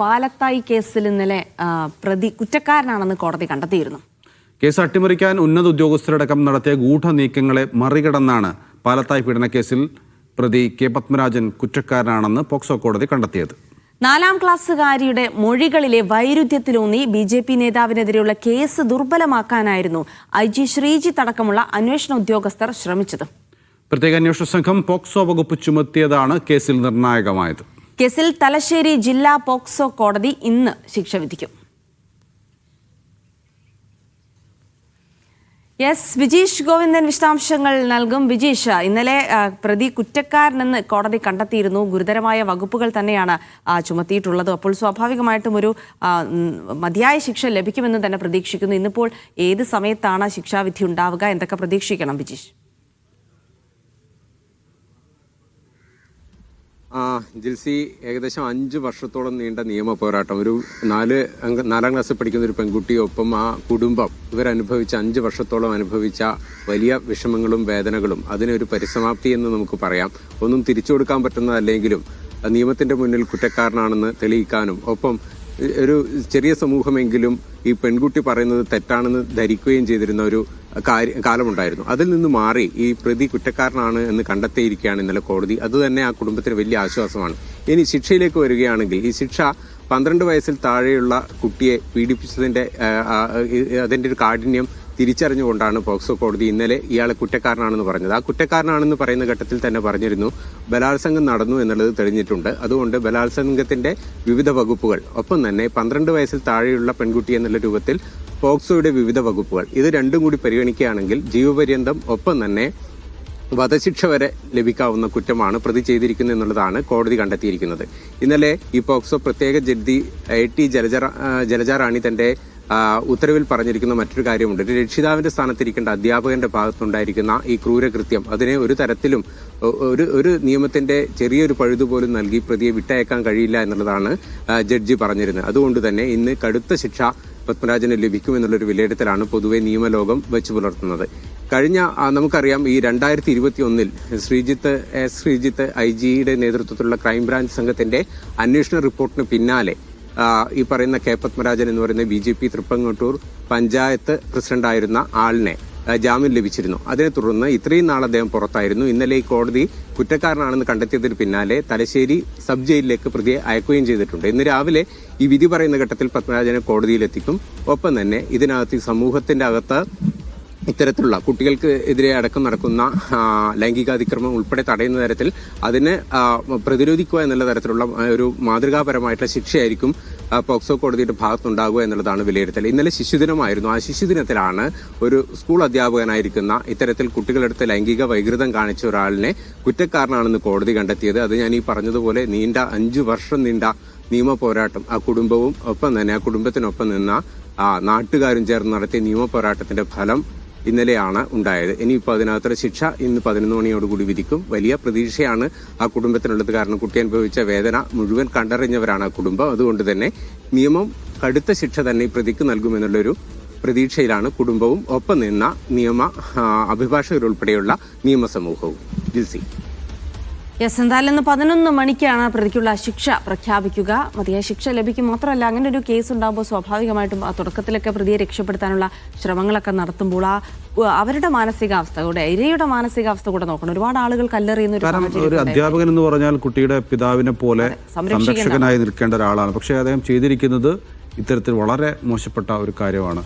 പാലത്തായി കേസിൽ ഇന്നലെ പ്രതി കുറ്റക്കാരനാണെന്ന് കോടതി കണ്ടെത്തിയിരുന്നു. കേസ് അട്ടിമറിക്കാൻ ഉന്നത ഉദ്യോഗസ്ഥരടക്കം നടത്തിയ ഗൂഢനീക്കങ്ങളെ മറികടന്നാണ് പാലത്തായി പീഡനക്കേസിൽ പ്രതി കെ പത്മരാജൻ കുറ്റക്കാരനാണെന്ന് പോക്സോ കോടതി കണ്ടെത്തിയത്. നാലാം ക്ലാസ്സുകാരിയുടെ മൊഴികളിലെ വൈരുദ്ധ്യത്തിലൂന്നി ബി ജെ പി നേതാവിനെതിരെയുള്ള കേസ് ദുർബലമാക്കാനായിരുന്നു ഐ ജി ശ്രീജിത്ത് അടക്കമുള്ള അന്വേഷണ ഉദ്യോഗസ്ഥർ ശ്രമിച്ചത്. പ്രത്യേക അന്വേഷണ സംഘം പോക്സോ വകുപ്പ് ചുമത്തിയതാണ് കേസിൽ നിർണായകമായത്. കേസിൽ തലശ്ശേരി ജില്ലാ പോക്സോ കോടതി ഇന്ന് ശിക്ഷ വിധിക്കും. യെസ് വിജീഷ് ഗോവിന്ദൻ വിശദാംശങ്ങൾ നൽകും. വിജീഷ് ഇന്നലെ പ്രതി കുറ്റക്കാരനെന്ന് കോടതി കണ്ടെത്തിയിരുന്നു. ഗുരുതരമായ വകുപ്പുകൾ തന്നെയാണ് ചുമത്തിയിട്ടുള്ളത്. അപ്പോൾ സ്വാഭാവികമായിട്ടും ഒരു മതിയായ ശിക്ഷ ലഭിക്കുമെന്ന് തന്നെ പ്രതീക്ഷിക്കുന്നു. ഇന്നിപ്പോൾ ഏത് സമയത്താണ് ശിക്ഷാവിധി ഉണ്ടാവുക? എന്തൊക്കെ പ്രതീക്ഷിക്കണം വിജീഷ്? ആ ജിൽസി ഏകദേശം അഞ്ച് വർഷത്തോളം നീണ്ട നിയമ പോരാട്ടം. ഒരു നാല് നാലാം ക്ലാസ്സിൽ പഠിക്കുന്ന ഒരു പെൺകുട്ടിയൊപ്പം ആ കുടുംബം ഇവരനുഭവിച്ച അഞ്ച് വർഷത്തോളം അനുഭവിച്ച വലിയ വിഷമങ്ങളും വേദനകളും അതിനൊരു പരിസമാപ്തി എന്ന് നമുക്ക് പറയാം. ഒന്നും തിരിച്ചു കൊടുക്കാൻ പറ്റുന്നതല്ലെങ്കിലും നിയമത്തിന്റെ മുന്നിൽ കുറ്റക്കാരനാണെന്ന് തെളിയിക്കാനും ഒപ്പം ഒരു ചെറിയ സമൂഹമെങ്കിലും ഈ പെൺകുട്ടി പറയുന്നത് തെറ്റാണെന്ന് ധരിക്കുകയും ചെയ്തിരുന്ന ഒരു കാലമുണ്ടായിരുന്നു. അതിൽ നിന്ന് മാറി ഈ പ്രതി കുറ്റക്കാരനാണ് എന്ന് കണ്ടെത്തിയിരിക്കുകയാണ് ഇന്നലെ കോടതി. അതുതന്നെ ആ കുടുംബത്തിന് വലിയ ആശ്വാസമാണ്. ഇനി ശിക്ഷയിലേക്ക് വരികയാണെങ്കിൽ ഈ ശിക്ഷ പന്ത്രണ്ട് വയസ്സിൽ താഴെയുള്ള കുട്ടിയെ പീഡിപ്പിച്ചതിന്റെ അതിന്റെ ഒരു കാഠിന്യം തിരിച്ചറിഞ്ഞുകൊണ്ടാണ് പോക്സോ കോടതി ഇന്നലെ ഇയാളെ കുറ്റക്കാരനാണെന്ന് പറഞ്ഞത്. ആ കുറ്റക്കാരനാണെന്ന് പറയുന്ന ഘട്ടത്തിൽ തന്നെ പറഞ്ഞിരുന്നു ബലാത്സംഗം നടന്നു എന്നുള്ളത് തെളിഞ്ഞിട്ടുണ്ട്. അതുകൊണ്ട് ബലാത്സംഗത്തിന്റെ വിവിധ വകുപ്പുകൾ ഒപ്പം തന്നെ പന്ത്രണ്ട് വയസ്സിൽ താഴെയുള്ള പെൺകുട്ടി എന്നുള്ള രൂപത്തിൽ പോക്സോയുടെ വിവിധ വകുപ്പുകൾ ഇത് രണ്ടും കൂടി പരിഗണിക്കുകയാണെങ്കിൽ ജീവപര്യന്തം ഒപ്പം തന്നെ വധശിക്ഷ വരെ ലഭിക്കാവുന്ന കുറ്റമാണ് പ്രതി ചെയ്തിരിക്കുന്നത് എന്നുള്ളതാണ് കോടതി കണ്ടെത്തിയിരിക്കുന്നത്. ഇന്നലെ ഈ പോക്സോ പ്രത്യേക judge A T Jalaja Jalajarani തന്റെ ഉത്തരവിൽ പറഞ്ഞിരിക്കുന്ന മറ്റൊരു കാര്യമുണ്ട്. രക്ഷിതാവിന്റെ സ്ഥാനത്തിരിക്കേണ്ട അധ്യാപകന്റെ ഭാഗത്തുണ്ടായിരിക്കുന്ന ഈ ക്രൂരകൃത്യം അതിനെ ഒരു തരത്തിലും ഒരു ഒരു നിയമത്തിന്റെ ചെറിയൊരു പഴുതു പോലും നൽകി പ്രതിയെ വിട്ടയക്കാൻ കഴിയില്ല എന്നുള്ളതാണ് ജഡ്ജി പറഞ്ഞിരുന്നത്. അതുകൊണ്ട് തന്നെ ഇന്ന് കടുത്ത ശിക്ഷ പത്മരാജന് ലഭിക്കുമെന്നുള്ളൊരു വിലയിരുത്തലാണ് പൊതുവെ നിയമലോകം വെച്ചു പുലർത്തുന്നത്. കഴിഞ്ഞ നമുക്കറിയാം ഈ രണ്ടായിരത്തി ഇരുപത്തി ഒന്നിൽ ശ്രീജിത്ത് എസ് ശ്രീജിത്ത് ഐ ജിയുടെ നേതൃത്വത്തിലുള്ള ക്രൈംബ്രാഞ്ച് സംഘത്തിന്റെ അന്വേഷണ റിപ്പോർട്ടിന് പിന്നാലെ ഈ പറയുന്ന കെ പത്മരാജൻ എന്ന് പറയുന്ന B J P Thrippangottur panchayat പ്രസിഡന്റായിരുന്ന ആളിനെ ജാമ്യം ലഭിച്ചിരുന്നു. അതിനെ തുടർന്ന് ഇത്രയും നാൾ അദ്ദേഹം പുറത്തായിരുന്നു. ഇന്നലെ ഈ കോടതി കുറ്റക്കാരനാണെന്ന് കണ്ടെത്തിയതിന് പിന്നാലെ തലശ്ശേരി സബ് ജയിലിലേക്ക് പ്രതിയെ അയക്കുകയും ചെയ്തിട്ടുണ്ട്. ഇന്ന് രാവിലെ ഈ വിധി പറയുന്ന ഘട്ടത്തിൽ പത്മരാജനെ കോടതിയിലെത്തിക്കും. ഒപ്പം തന്നെ ഇതിനകത്ത് സമൂഹത്തിന്റെ അകത്ത് ഇത്തരത്തിലുള്ള കുട്ടികൾക്ക് എതിരെ അടക്കം നടക്കുന്ന ലൈംഗികാതിക്രമം ഉൾപ്പെടെ തടയുന്ന തരത്തിൽ അതിനെ പ്രതിരോധിക്കുക എന്നുള്ള തരത്തിലുള്ള ഒരു മാതൃകാപരമായിട്ടുള്ള ശിക്ഷയായിരിക്കും പോക്സോ കോടതിയുടെ ഭാഗത്തുണ്ടാകുക എന്നുള്ളതാണ് വിലയിരുത്തൽ. ഇന്നലെ ശിശുദിനമായിരുന്നു. ആ ശിശുദിനത്തിലാണ് ഒരു സ്കൂൾ അധ്യാപകനായിരിക്കുന്ന ഇത്തരത്തിൽ കുട്ടികളെടുത്ത് ലൈംഗിക വൈകൃതം കാണിച്ച ഒരാളിനെ കുറ്റക്കാരനാണെന്ന് കോടതി കണ്ടെത്തിയത്. അത് ഞാൻ ഈ പറഞ്ഞതുപോലെ നീണ്ട അഞ്ചു വർഷം നീണ്ട നിയമ പോരാട്ടം ആ കുടുംബവും ഒപ്പം തന്നെ ആ കുടുംബത്തിനൊപ്പം നിന്ന ആ നാട്ടുകാരും ചേർന്ന് നടത്തിയ നിയമ പോരാട്ടത്തിന്റെ ഫലം ഇന്നലെയാണ് ഉണ്ടായത്. ഇനിയിപ്പോൾ അതിനകത്തൊരു ശിക്ഷ ഇന്ന് പതിനൊന്ന് മണിയോടുകൂടി വിധിക്കും. വലിയ പ്രതീക്ഷയാണ് ആ കുടുംബത്തിനുള്ളത്. കാരണം കുട്ടി അനുഭവിച്ച വേദന മുഴുവൻ കണ്ടറിഞ്ഞവരാണ് ആ കുടുംബം. അതുകൊണ്ട് തന്നെ നിയമം കടുത്ത ശിക്ഷ തന്നെ ഈ പ്രതിക്ക് നൽകുമെന്നുള്ളൊരു പ്രതീക്ഷയിലാണ് കുടുംബവും ഒപ്പം നിന്ന നിയമ അഭിഭാഷകരുൾപ്പെടെയുള്ള നിയമസമൂഹവും. ജിൽസി. യെസ് എന്തായാലും ഇന്ന് പതിനൊന്ന് മണിക്കാണ് പ്രതിക്കുള്ള ശിക്ഷ പ്രഖ്യാപിക്കുക. മതിയായ ശിക്ഷ ലഭിക്കും മാത്രമല്ല അങ്ങനെ ഒരു കേസ് ഉണ്ടാകുമ്പോൾ സ്വാഭാവികമായിട്ടും ആ തുടക്കത്തിലൊക്കെ പ്രതിയെ രക്ഷപ്പെടുത്താനുള്ള ശ്രമങ്ങളൊക്കെ നടത്തുമ്പോൾ ആ അവരുടെ മാനസികാവസ്ഥ കൂടെ ഇരയുടെ മാനസികാവസ്ഥ കൂടെ നോക്കണം. ഒരുപാട് ആളുകൾ കല്ലെറിയുന്ന ഒരു അധ്യാപകൻ എന്ന് പറഞ്ഞാൽ കുട്ടിയുടെ പിതാവിനെ പോലെ സംരക്ഷകനായി നിൽക്കേണ്ട ഒരാളാണ്. പക്ഷേ അദ്ദേഹം ചെയ്തിരിക്കുന്നത് ഇത്തരത്തിൽ വളരെ മോശപ്പെട്ട ഒരു കാര്യമാണ്.